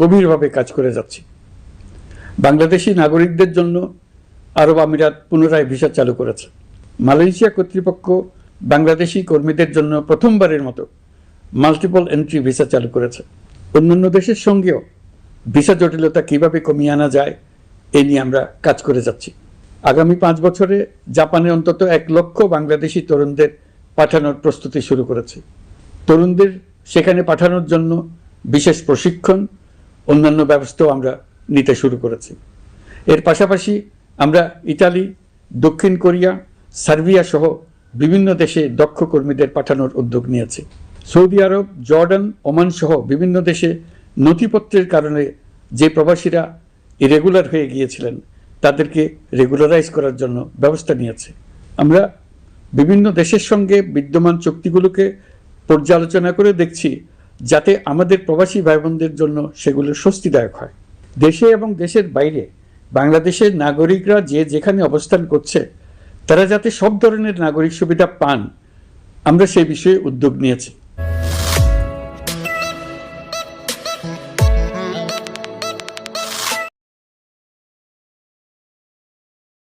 গভীরভাবে কাজ করে যাচ্ছি। বাংলাদেশি নাগরিকদের জন্য আরব আমিরাত পুনরায় ভিসা চালু করেছে। মালয়েশিয়া কর্তৃপক্ষ বাংলাদেশি কর্মীদের জন্য প্রথমবারের মতো মাল্টিপল এন্ট্রি ভিসা চালু করেছে। অন্যান্য দেশের সঙ্গেও ভিসা জটিলতা কীভাবে কমিয়ে আনা যায়, এ নিয়ে আমরা কাজ করে যাচ্ছি। আগামী পাঁচ বছরে জাপানে অন্তত এক লক্ষ বাংলাদেশি তরুণদের পাঠানোর প্রস্তুতি শুরু করেছে। তরুণদের সেখানে পাঠানোর জন্য বিশেষ প্রশিক্ষণ অন্যান্য ব্যবস্থাও আমরা নিতে শুরু করেছি। এর পাশাপাশি আমরা ইতালি, দক্ষিণ কোরিয়া, সার্বিয়া সহ বিভিন্ন দেশে দক্ষ কর্মীদের পাঠানোর উদ্যোগ নিয়েছে। সৌদি আরব, জর্ডান, ওমান সহ বিভিন্ন দেশে নথিপত্রের কারণে যে প্রবাসীরা ইরেগুলার হয়ে গিয়েছিলেন, তাদেরকে রেগুলারাইজ করার জন্য ব্যবস্থা নিয়েছে। আমরা বিভিন্ন দেশের সঙ্গে বিদ্যমান চুক্তিগুলোকে পর্যালোচনা করে দেখছি যাতে আমাদের প্রবাসী ভাই বোনদের জন্য সেগুলো স্বস্তিদায়ক হয়। দেশে এবং দেশের বাইরে বাংলাদেশের নাগরিকরা যে যেখানে অবস্থান করছে, তারা যাতে সব ধরনের নাগরিক সুবিধা পান, আমরা সেই বিষয়ে উদ্যোগ নিয়েছি।